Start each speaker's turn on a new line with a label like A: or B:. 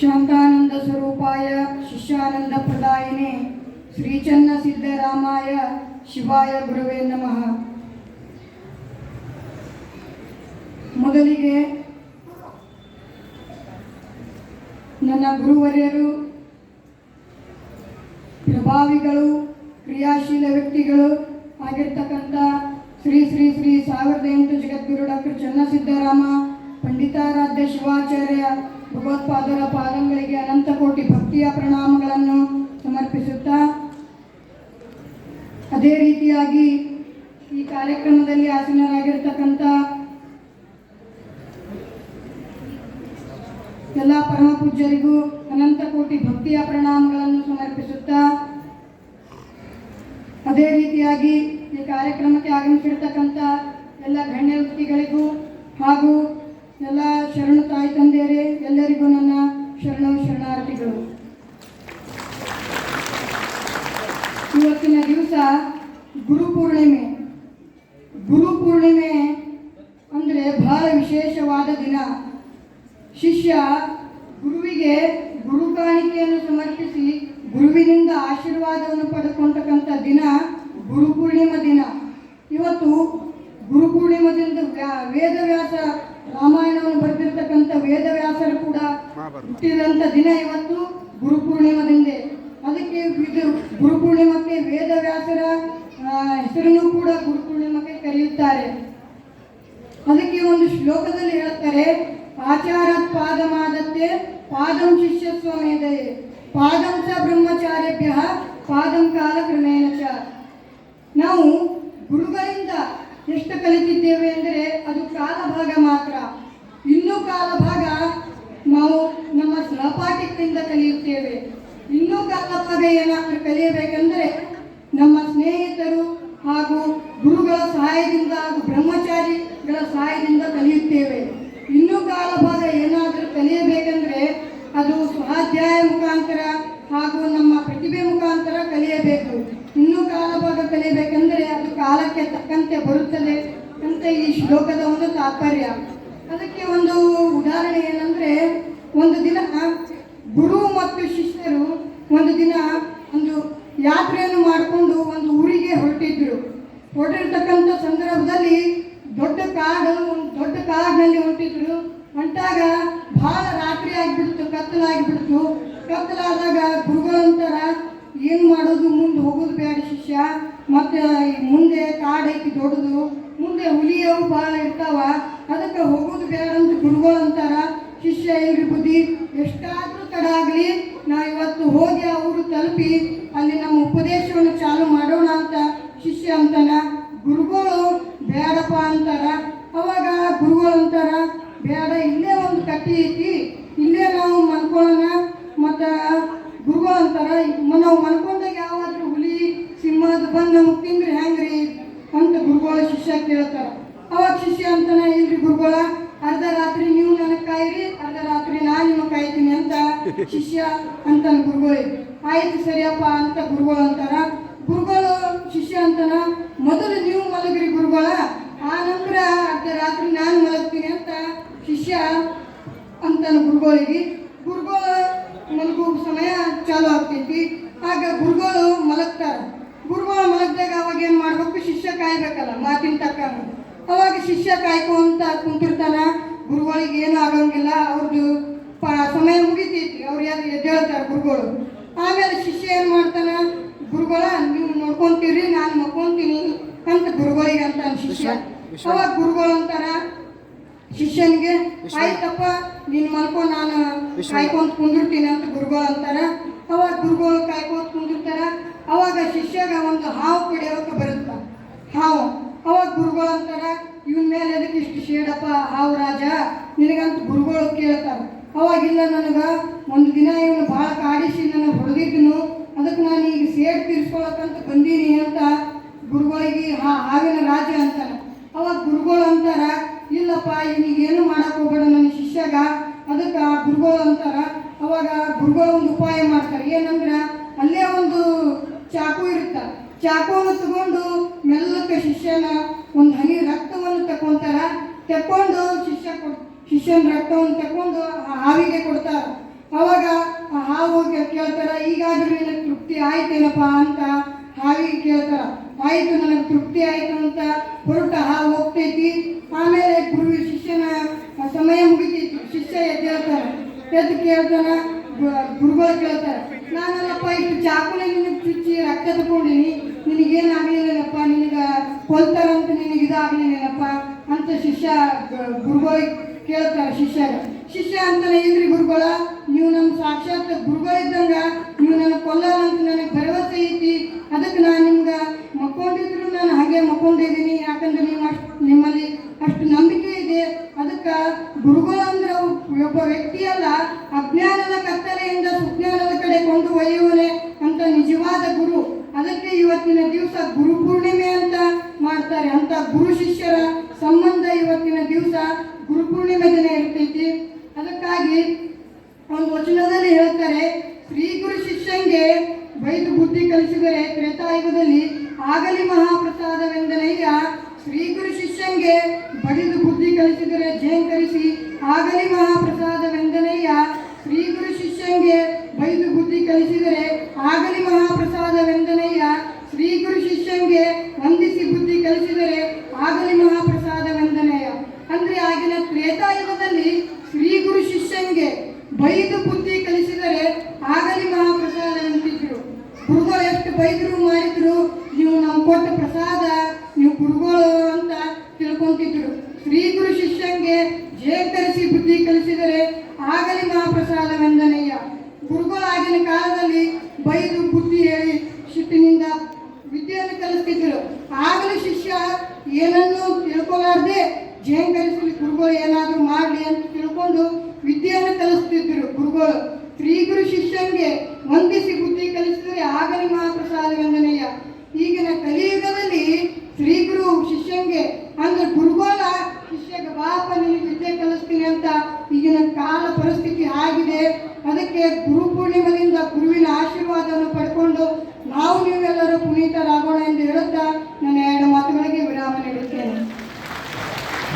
A: ಶಾಂತಾನಂದ ಸ್ವರೂಪಾಯ ಶಿಷ್ಯಾನಂದ ಶ್ರೀ ಶ್ರೀಚನ್ನ ಸಿದ್ದರಾಮಾಯ ಶಿವಾಯ ಗುರುವೇ ನಮಃ. ಮೊದಲಿಗೆ ನನ್ನ ಗುರುವರ್ಯರು, ಪ್ರಭಾವಿಗಳು, ಕ್ರಿಯಾಶೀಲ ವ್ಯಕ್ತಿಗಳು ಆಗಿರ್ತಕ್ಕಂಥ ಶ್ರೀ ಶ್ರೀ ಶ್ರೀ ಸಾವಿರದ ಎಂಟು ಜಗದ್ಗುರು ಡಾಕ್ಟರ್ ಚನ್ನಸಿದ್ದರಾಮ ಪಂಡಿತಾರಾಧ್ಯ ಶಿವಾಚಾರ್ಯ ಭಗವತ್ಪಾದರ ಪಾದಗಳಿಗೆ ಅನಂತ ಕೋಟಿ ಭಕ್ತಿಯ ಪ್ರಣಾಮಗಳನ್ನು ಸಮರ್ಪಿಸುತ್ತಾ, ಅದೇ ರೀತಿಯಾಗಿ ಈ ಕಾರ್ಯಕ್ರಮದಲ್ಲಿ ಆಸೀನರಾಗಿರ್ತಕ್ಕಂಥ ಎಲ್ಲ ಪರಮಪೂಜ್ಯರಿಗೂ ಅನಂತ ಕೋಟಿ ಭಕ್ತಿಯ ಪ್ರಣಾಮಗಳನ್ನು ಸಮರ್ಪಿಸುತ್ತಾ, ಅದೇ ರೀತಿಯಾಗಿ ಈ ಕಾರ್ಯಕ್ರಮಕ್ಕೆ ಆಗಮಿಸಿರ್ತಕ್ಕಂಥ ಎಲ್ಲ ಗಣ್ಯ ವ್ಯಕ್ತಿಗಳಿಗೂ ಹಾಗೂ ಎಲ್ಲ ಶರಣ ತಾಯಿ ತಂದೆಯರೇ, ಎಲ್ಲರಿಗೂ ನನ್ನ ಶರಣ ಶರಣಾರ್ಥಿಗಳು. ಇವತ್ತಿನ ದಿವಸ ಗುರು ಪೂರ್ಣಿಮೆ. ಗುರು ಪೂರ್ಣಿಮೆ ಅಂದರೆ ಬಹಳ ವಿಶೇಷವಾದ ದಿನ. ಶಿಷ್ಯ ಗುರುವಿಗೆ ಗುರು ಕಾಣಿಕೆಯನ್ನು ಸಮರ್ಪಿಸಿ ಗುರುವಿನಿಂದ ಆಶೀರ್ವಾದವನ್ನು ಪಡೆದುಕೊಂಡಕ್ಕಂಥ ದಿನ ಗುರು ಪೂರ್ಣಿಮಾ ದಿನ. ಇವತ್ತು ಗುರು ಪೂರ್ಣಿಮಾ ದಿನದ ವೇದವ್ಯಾಸ ರಾಮಾಯಣವನ್ನು ಬರೆದಿರ್ತಕ್ಕಂಥ ವೇದವ್ಯಾಸರು ಕೂಡ ಹುಟ್ಟಿದಂಥ ದಿನ ಇವತ್ತು ಗುರು ಪೂರ್ಣಿಮಾದಿಂದೆ. ಅದಕ್ಕೆ ಇದು ಗುರು ಪೂರ್ಣಿಮಕ್ಕೆ ವೇದವ್ಯಾಸರ ಹೆಸರನ್ನು ಕೂಡ ಗುರು ಪೂರ್ಣಿಮಕ್ಕೆ ಕರೆಯುತ್ತಾರೆ. ಅದಕ್ಕೆ ಒಂದು ಶ್ಲೋಕದಲ್ಲಿ ಹೇಳುತ್ತಾರೆ ಆಚಾರ ಪಾದಮಾದತ್ತೆ ಪಾದಂ ಶಿಷ್ಯ ಮೇಧಯೆ ಪಾದಂ ಸ ಬ್ರಹ್ಮಚಾರ್ಯಭ್ಯ ಪಾದಂ ಕಾಲ ಕ್ರಮೇಣ ಚ. ನಾವು ಗುರುಗಳಿಂದ ಎಷ್ಟು ಕಲಿತಿದ್ದೇವೆ ಅಂದರೆ ಅದು ಕಾಲಭಾಗ ಮಾತ್ರ. ಇನ್ನೂ ಕಾಲಭಾಗ ನಾವು ನಮ್ಮ ಸಹಪಾಠಿಗಳಿಂದ ಕಲಿಯುತ್ತೇವೆ. ಇನ್ನೂ ಕಾಲಭಾಗ ಏನಾದರೂ ಕಲಿಯಬೇಕೆಂದರೆ ನಮ್ಮ ಸ್ನೇಹಿತರು ಹಾಗೂ ಗುರುಗಳ ಸಹಾಯದಿಂದ ಹಾಗೂ ಬ್ರಹ್ಮಚಾರಿಗಳ ಸಹಾಯದಿಂದ ಕಲಿಯುತ್ತೇವೆ. ಇನ್ನೂ ಕಾಲಭಾಗ ಏನಾದರೂ ಕಲಿಯಬೇಕೆಂದರೆ ಅದು ಸ್ವಾಧ್ಯಾಯ ಮುಖಾಂತರ ಹಾಗೂ ನಮ್ಮ ಪ್ರತಿಭೆ ಮುಖಾಂತರ ಕಲಿಯಬೇಕು. ಇನ್ನೂ ಕಾಲಭಾಗ ಕಲಿಯಬೇಕೆಂದರೆ ಅದು ಕಾಲಕ್ಕೆ ತಕ್ಕಂತೆ ಬರುತ್ತದೆ ಅಂತ ಈ ಶ್ಲೋಕದ ಒಂದು ತಾತ್ಪರ್ಯ. ಅದಕ್ಕೆ ಒಂದು ಉದಾಹರಣೆ ಏನಂದ್ರೆ, ಒಂದು ದಿನ ಗುರು ಮತ್ತು ಶಿಷ್ಯರು ಒಂದು ದಿನ ಒಂದು ಯಾತ್ರೆಯನ್ನು ಮಾಡಿಕೊಂಡು ಒಂದು ಊರಿಗೆ ಹೊರಟಿದ್ರು. ಹೊರಟಿರ್ತಕ್ಕಂಥ ಸಂದರ್ಭದಲ್ಲಿ ದೊಡ್ಡ ಕಾಡು ಒಂದು ದೊಡ್ಡ ಕಾಡಿನಲ್ಲಿ ಹೊರಟಿದ್ರು. ಹೊಂಟಾಗ ಬಹಳ ರಾತ್ರಿ ಆಗಿಬಿಡ್ತು, ಕತ್ತಲಾಗಿಬಿಡ್ತು. ಕತ್ತಲಾದಾಗ ಗುರುಗಳಂತಾರ ಏನು ಮಾಡೋದು? ಮುಂದೆ ಹೋಗೋದು ಬೇಡ ಶಿಷ್ಯ. ಮತ್ತು ಮುಂದೆ ಕಾಡು ಐತಿ ದೊಡ್ಡದು. ಮುಂದೆ ಹುಲಿಯವು ಭಾಳ ಇರ್ತಾವ. ಅದಕ್ಕೆ ಹೋಗೋದು ಬೇಡ ಅಂತ ಗುರುಗಳು ಅಂತಾರ. ಶಿಷ್ಯ ಇಲ್ರಿ ಬುದ್ಧಿ, ಎಷ್ಟಾದರೂ ತಡ ಆಗಲಿ. ನಾ ಇವತ್ತು ಹೋಗಿ ಅವರು ತಲುಪಿ ಅಲ್ಲಿ ನಮ್ಮ ಉಪದೇಶವನ್ನು ಚಾಲು ಮಾಡೋಣ ಅಂತ ಶಿಷ್ಯ ಅಂತಾನ. ಗುರುಗಳು ಬೇಡಪ್ಪ ಅಂತಾರ. ಅವಾಗ ಗುರುಗಳು ಅಂತಾರ, ಬೇಡ, ಇಲ್ಲೇ ಒಂದು ಕಟ್ಟಿ ಐತಿ. ಇಲ್ಲೇ ನಾವು ಮನ್ಕೊಳ್ಳೋಣ ಮತ್ತು ಗುರುಗಳು ಅಂತಾರ ನಾವು ಮಲ್ಕೊಂಡಾಗ ಯಾವಾದ್ರೂ ಹುಲಿ, ಸಿಂಹದ ಬಂದು ನಮಗೆ ತಿಂದ್ರೆ ಹೆಂಗ್ರಿ ಅಂತ ಗುರುಗಳ ಶಿಷ್ಯ ಕೇಳ್ತಾರ. ಅವಾಗ ಶಿಷ್ಯ ಅಂತಾನೆ, ಇಲ್ರಿ ಗುರುಗಳ, ಅರ್ಧ ರಾತ್ರಿ ನೀವು ನನಗೆ ಕಾಯಿರಿ, ಅರ್ಧ ರಾತ್ರಿ ನಾನು ನಿಮಗೆ ಕಾಯ್ತೀನಿ ಅಂತ ಶಿಷ್ಯ ಅಂತ ಗುರುಗಳು. ಆಯ್ತು ಸರಿಯಪ್ಪ ಅಂತ ಗುರುಗಳು ಅಂತಾರ. ಗುರುಗಳು ಶಿಷ್ಯ ಅಂತಾನ, ಮೊದಲು ನೀವು ಮಲಗ್ರಿ ಗುರುಗಳ, ಆ ನಂತರ ಅರ್ಧ ರಾತ್ರಿ ನಾನು ಮಲಗ್ತೀನಿ ಅಂತ ಶಿಷ್ಯ ಅಂತಾನ ಗುರುಗಳಿಗೆ. ಗುರುಗಳ ಮಲಗುವ ಸಮಯ ಚಾಲು ಆಗ್ತೈತಿ. ಆಗ ಗುರುಗಳು ಮಲಗ್ತಾರೆ. ಗುರುಗಳು ಮಲಗ್ದಾಗ ಅವಾಗ ಏನು ಮಾಡ್ಬೇಕು? ಶಿಷ್ಯ ಕಾಯ್ಬೇಕಲ್ಲ ಮಾತಿನ ತಕ್ಕ ಅವಾಗ ಶಿಷ್ಯ ಕಾಯ್ಕೊಂತ ಕುಂತಿರ್ತಾನ. ಗುರುಗಳಿಗೆ ಏನು ಆಗಂಗಿಲ್ಲ ಅವ್ರದ್ದು ಪ ಸಮಯ ಮುಗಿತೈತಿ. ಅವ್ರು ಯಾರು ಎದ್ದೇಳ್ತಾರೆ ಗುರುಗಳು. ಆಮೇಲೆ ಶಿಷ್ಯ ಏನು ಮಾಡ್ತಾನ? ಗುರುಗಳ ನೀವು ನೋಡ್ಕೊಂತೀರಿ ನಾನು ಮಕ್ಕೊಂತೀನಿ ಅಂತ ಗುರುಗಳಿಗೆ ಅಂತ ಶಿಷ್ಯ. ಅವಾಗ ಗುರುಗಳು ಅಂತಾರ ಶಿಷ್ಯನಿಗೆ ಆಯ್ತಪ್ಪ ನೀನು ಮಲ್ಕೊ ನಾನು ಕಾಯ್ಕೊಂತ ಕುಂದಿರ್ತೀನಿ ಅಂತ ಗುರುಗಳು ಅಂತಾರ. ಅವಾಗ ಗುರುಗಳು ಕಾಯ್ಕೋತ ಕುಂದಿರ್ತಾರ, ಅವಾಗ ಶಿಷ್ಯಗ ಒಂದು ಹಾವು ಕಡಿಯೋಕೆ ಬರುತ್ತ? ಹಾವು. ಅವಾಗ ಗುರುಗಳು ಅಂತಾರ, ಇವನ್ ಮೇಲೆ ಎದಕ್ಕೆ ಇಷ್ಟು ಶೇಡಪ್ಪ ಹಾವು ರಾಜ? ನಿನಗಂತ ಗುರುಗಳು ಕೇಳ್ತಾರೆ. ಅವಾಗಿಲ್ಲ ನನಗೆ, ಒಂದು ದಿನ ಇವನು ಭಾಳ ಕಾಡಿಸಿ ನನ್ನ ಹೊಡೆದಿದ್ದನು ಅದಕ್ಕೆ ನಾನು ಈಗ ಸೇಡ್ ತೀರ್ಸ್ಕೊಳಕಂತ ಬಂದೀನಿ ಅಂತ ಗುರುಗಳಿಗೆ ಹಾ, ಹಾವಿನ ರಾಜ ಅಂತಾರೆ. ಅವಾಗ ಗುರುಗಳು ಅಂತಾರ, ಇಲ್ಲಪ್ಪ, ಇವನಿಗೇನು ಮಾಡಕ್ ಹೋಗಬೇಡ ನನ್ನ ಶಿಷ್ಯಗ. ಅದಕ್ಕೆ ಗುರುಗಳು ಅಂತಾರ ಅವಾಗ ಗುರುಗಳು ಒಂದು ಉಪಾಯ ಮಾಡ್ತಾರೆ. ಏನಂದ್ರೆ ಅಲ್ಲೇ ಒಂದು ಚಾಕು ಇರುತ್ತ. ಚಾಕುವನ್ನು ತಗೊಂಡು ಮೆಲ್ಲಕ್ಕೆ ಶಿಷ್ಯನ ಒಂದು ಹನಿ ರಕ್ತವನ್ನು ತಕೊಂತಾರ ತಕೊಂಡು ಶಿಷ್ಯ ಶಿಷ್ಯನ ರಕ್ತವನ್ನು ತಕೊಂಡು ಹಾವಿಗೆ ಕೊಡ್ತಾರ. ಅವಾಗ ಆ ಹಾವು ಕೇಳ್ತಾರ, ಈಗಾದ್ರೂ ನಿನಗೆ ತೃಪ್ತಿ ಆಯ್ತೇನಪ್ಪ? ಅಂತ ಹಾವಿಗೆ ಕೇಳ್ತಾರ. ಆಯ್ತು, ನನಗೆ ತೃಪ್ತಿ ಆಯ್ತು ಅಂತ ಹೊರಟ ಹಾವು ಹೋಗ್ತೈತಿ. ಆಮೇಲೆ ಗುರು, ಶಿಷ್ಯನ ಸಮಯ ಮುಗಿತೈತಿ. ಶಿಷ್ಯ ಎದ್ದು ಹೇಳ್ತಾನೆ ಎದ್ದು ಕೇಳ್ತಾನ ಗುರುಗಳು ಕೇಳ್ತಾರೆ. ನಾನಲ್ಲಪ್ಪ, ಇಷ್ಟು ಚಾಕುಲೆ ನಿನಗೆ ಚುಚ್ಚಿ ರಕ್ತ ತಗೊಂಡಿನಿ. ನಿನಗೇನಾಗ್ಲಿಲ್ಲಪ್ಪ ನಿನಗೆ ಕೊಲ್ತಾರಂತ ನಿನಗೆ ಇದಾಗಲಿಲ್ಲಪ್ಪ ಅಂತ ಶಿಷ್ಯ ಗುರುಗಳ ಕೇಳ್ತಾರೆ ಶಿಷ್ಯ ಶಿಷ್ಯ ಅಂತಾನೆ, ಏನ್ರಿ ಗುರುಗಳ ನೀವು ನಮ್ಮ ಸಾಕ್ಷಾತ್ ಗುರುಗಳಿದ್ದಂಗ ನೀವು ನನಗೆ ಕೊಲ್ಲಲ್ಲ ಅಂತ ನನಗೆ ಭರವಸೆ ಐತಿ ಅದಕ್ಕೆ ನಾನು ನಿಮ್ಗೆ ಮಕ್ಕೊಂಡಿದ್ರು ನಾನು ಹಾಗೆ ಮಕ್ಕೊಂಡಿದ್ದೀನಿ ಯಾಕಂದ್ರೆ ನೀವು ಅಷ್ಟು ನಿಮ್ಮಲ್ಲಿ ಅಷ್ಟು ನಂಬಿಕೆ ಇದೆ ಅದಕ್ಕೆ ಗುರುಗಳು ಅಂದ್ರೆ ಅವು ಒಬ್ಬ ವ್ಯಕ್ತಿಯಲ್ಲ ಅಜ್ಞಾನದ ಕತ್ತಲೆಯಿಂದ ಸುಜ್ಞಾನದ ಕಡೆ ಕೊಂಡು ಒಯ್ಯುವನೆ ನಿಜವಾದ ಗುರು. ಅದಕ್ಕೆ ಇವತ್ತಿನ ದಿವಸ ಗುರು ಪೂರ್ಣಿಮೆ ಅಂತ ಮಾಡ್ತಾರೆ. ಅಂತ ಗುರು ಶಿಷ್ಯರ ಸಂಬಂಧ ಇವತ್ತಿನ ದಿವಸ ಗುರು ಪೂರ್ಣಿಮೆ ದಿನ ಇರ್ತೈತಿ. ಅದಕ್ಕಾಗಿ ಒಂದು ವಚನದಲ್ಲಿ ಹೇಳ್ತಾರೆ, ಶ್ರೀ ಗುರು ಶಿಷ್ಯಂಗೆ ಬೈದು ಬುದ್ಧಿ ಕಲಿಸಿದರೆ ತ್ರೇತಾಯುಗದಲ್ಲಿ ಆಗಲಿ ಮಹಾಪ್ರಸಾದವೆಂದನಯ್ಯ, ಶ್ರೀ ಗುರು ಶಿಷ್ಯಂಗೆ ಬಡಿದು ಬುದ್ಧಿ ಕಲಿಸಿದರೆ ಜಯಂಕರಿಸಿ ಆಗಲಿ ಮಹಾಪ್ರಸಾದವೆಂದನಯ್ಯ, ಶ್ರೀ ಗುರು ಶಿಷ್ಯಂಗೆ ಬೈದು ಬುದ್ಧಿ ಕಲಿಸಿದರೆ ಆಗಲಿ ಮಹಾಪ್ರಸಾದವೆಂದನಯ್ಯ ಶ್ರೀ ಗುರು ಶಿಷ್ಯಂಗೆ ವಂದಿಸಿ ಬುದ್ಧಿ ಕಲಿಸಿದರೆ ಆಗಲಿ ಮಹಾಪ್ರಸಾದ ಮಹಾಪ್ರಸಾದವೆಂದನಯ್ಯ ಅಂದ್ರೆ ಆಗಿನ ತ್ರೇತಾಯುಗದಲ್ಲಿ ಶ್ರೀ ಗುರು ಶಿಷ್ಯಂಗೆ ಬೈದು ಬುದ್ಧಿ ಕಲಿಸಿದರೆ ಆಗಲಿ ಮಹಾಪ್ರಸಾದ ಅಂತಿದ್ರು ಗುರುಗಳು ಎಷ್ಟು ಬೈದ್ರು ಮಾಡಿದ್ರು, ನೀವು ನಾವು ಕೊಟ್ಟ ಪ್ರಸಾದ, ನೀವು ಗುರುಗಳು ಅಂತ ತಿಳ್ಕೊಂತಿದ್ರು. ಶ್ರೀ ಗುರು ಶಿಷ್ಯಂಗೆ ಜೇಕರಿಸಿ ಬುದ್ಧಿ ಕಲಿಸಿದರೆ ಆಗಲಿ ಮಹಾಪ್ರಸಾದ ಮಹಾಪ್ರಸಾದವೆಂದನಯ್ಯ ಗುರುಗಳಾಗಿನ ಕಾಲದಲ್ಲಿ ಬೈದು ಬುದ್ಧಿ ಹೇಳಿ ಶಿಟ್ಟಿನಿಂದ ವಿದ್ಯೆಯನ್ನು ಕಲಿಸ್ತಿದ್ದರು ಆಗಲೇ ಶಿಷ್ಯ ಏನನ್ನೂ ತಿಳ್ಕೊಲಾರ್ದೆ ಜೇಂಕರಿಸಲಿ, ಗುರುಗಳು ಏನಾದರೂ ಮಾಡಲಿ ಅಂತ ತಿಳ್ಕೊಂಡು ವಿದ್ಯೆಯನ್ನು ಕಲಿಸ್ತಿದ್ದರು ಗುರುಗಳು. ಶ್ರೀ ಗುರು ಶಿಷ್ಯಂಗೆ ವಂದಿಸಿ ಬುದ್ಧಿ ಕಲಿಸಿದರೆ ಆಗಲಿ ಮಹಾಪ್ರಸಾದವೆಂದನಯ್ಯ ಈಗಿನ ಕಲಿಯುಗದಲ್ಲಿ ಶ್ರೀ ಗುರು ಶಿಷ್ಯಂಗೆ ಅಂದ್ರೆ ಗುರುಗಳ ಶಿಷ್ಯಗೆ, ಬಾಪ ನಿನಗೆ ವಿದ್ಯೆ ಕಲಿಸ್ತೀನಿ ಅಂತ ಈಗಿನ ಕಾಲ ಪರಿಸ್ಥಿತಿ ಆಗಿದೆ. ಅದಕ್ಕೆ ಗುರು ಪೂರ್ಣಿಮದಿಂದ ಗುರುವಿನ ಆಶೀರ್ವಾದವನ್ನು ಪಡ್ಕೊಂಡು ನಾವು ನೀವೆಲ್ಲರೂ ಪುನೀತರಾಗೋಣ ಎಂದು ಹೇಳುತ್ತಾ